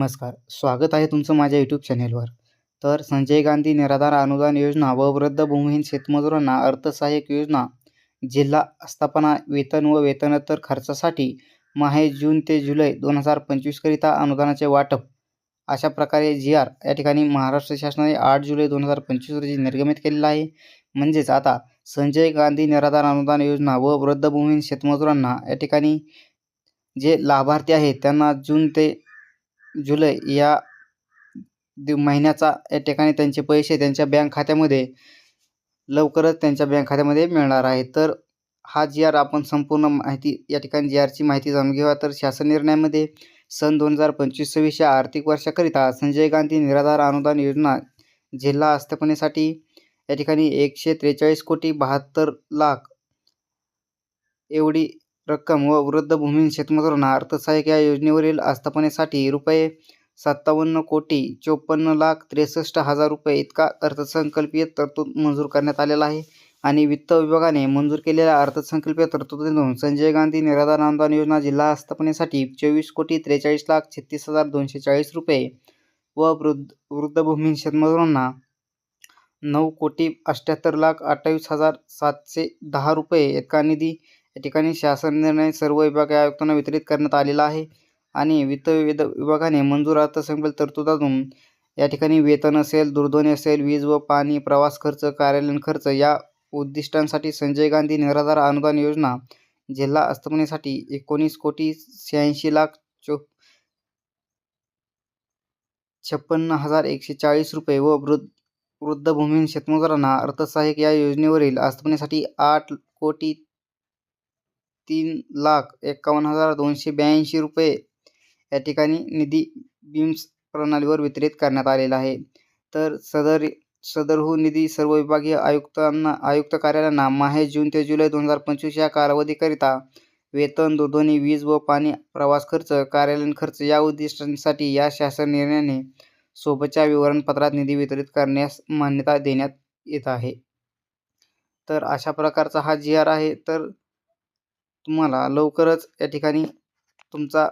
नमस्कार स्वागत आहे तुमचं माझ्या यूट्यूब चॅनेलवर तर संजय गांधी निराधार अनुदान योजना व वृद्ध भूमिहीन शेतमजुरांना अर्थसहाय्यक योजना जिल्हा आस्थापना वेतन व वेतनोत्तर खर्चासाठी माहे जून ते जुलै दोन हजार पंचवीसकरिता अनुदानाचे वाटप. अशा प्रकारे जी आर या ठिकाणी महाराष्ट्र शासनाने आठ जुलै दोन हजार पंचवीस रोजी निर्गमित केलेला आहे. म्हणजेच आता संजय गांधी निराधार अनुदान योजना व वृद्ध भूमिहीन शेतमजुरांना या ठिकाणी जे लाभार्थी आहेत त्यांना जून ते जुलै या दि महिन्याचा या ठिकाणी त्यांचे पैसे त्यांच्या बँक खात्यामध्ये लवकरच त्यांच्या बँक खात्यामध्ये मिळणार आहे. तर हा जी आर आपण संपूर्ण माहिती या ठिकाणी जी आरची माहिती जाणून घेऊया. तर शासन निर्णयामध्ये सन दोन हजार पंचवीस सव्वीस या आर्थिक वर्षाकरिता संजय गांधी निराधार अनुदान योजना जिल्हा आस्थापनेसाठी या ठिकाणी एकशे त्रेचाळीस कोटी बहात्तर लाख एवढी रक्कम व वृद्ध भूमिहीन शेतमजुरांना अर्थसहाय्य या योजनेवरील आस्थापनेसाठी रुपये सत्तावन्न कोटी चोपन्न लाख त्रेसष्ट हजार रुपये इतका अर्थसंकल्पीय तरतूद मंजूर करण्यात आलेला आहे. आणि वित्त विभागाने मंजूर केलेल्या अर्थसंकल्पीय तरतुदीतून संजय गांधी निराधार अनुदान योजना जिल्हा आस्थापनेसाठी चोवीस कोटी त्रेचाळीस लाख छत्तीस हजार दोनशे चाळीस रुपये व वृद्ध वृद्ध शेतमजुरांना नऊ कोटी अठ्ठ्याहत्तर लाख अठ्ठावीस हजार सातशे दहा रुपये इतका निधी या ठिकाणी शासन निर्णय सर्व विभाग आयुक्तांना वितरित करण्यात आलेला आहे आणि वित्त विविध विभागाने मंजूर अर्थसंकल्प तरतुदातून या ठिकाणी वेतन असेल दूरध्वनी असेल वीज व पाणी प्रवास खर्च कार्यालयीन खर्च या उद्दिष्टांसाठी संजय गांधी निराधार अनुदान योजना जिल्हा आस्थापनेसाठी एकोणीस कोटी शहाऐंशी लाख चो छप्पन्न हजार एकशे चाळीस रुपये व वृद्ध वृद्धभूमीन शेतमजुरांना अर्थसहाय्यक या योजनेवरील आस्थापनेसाठी आठ कोटी तीन लाख एकावन्न हजार दोनशे ब्याऐंशी रुपये या ठिकाणी निधी बीम्स प्रणालीवर वितरित करण्यात आलेला आहे. तर सदर सदरहून हो निधी सर्व विभागीय आयुक्तांना आयुक्त कार्यालयांना माहे जून ते जुलै दोन हजार पंचवीस या कालावधीकरिता वेतन दूरध्वनी वीज व पाणी प्रवास खर्च कार्यालयीन खर्च या उद्दिष्टांसाठी या शासन निर्णयाने सोबतच्या विवरणपत्रात निधी वितरित करण्यास मान्यता देण्यात येत आहे. तर अशा प्रकारचा हा जी आर आहे. तर तुम्हाला लवकरच या ठिकाणी तुमचा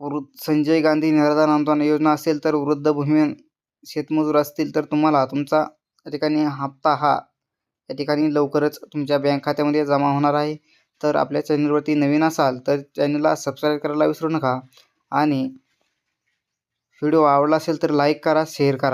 वृद्ध संजय गांधी निराधार अनुदान योजना असेल तर वृद्ध भूमिहीन शेतमजूर असतील तर तुम्हाला तुमचा या ठिकाणी हप्ता हा या ठिकाणी लवकरच तुमच्या बँक खात्यामध्ये जमा होणार आहे. तर आपल्या चॅनलवरती नवीन असाल तर चॅनलला सबस्क्राईब करायला विसरू नका आणि व्हिडिओ आवडला असेल तर लाईक करा शेअर करा.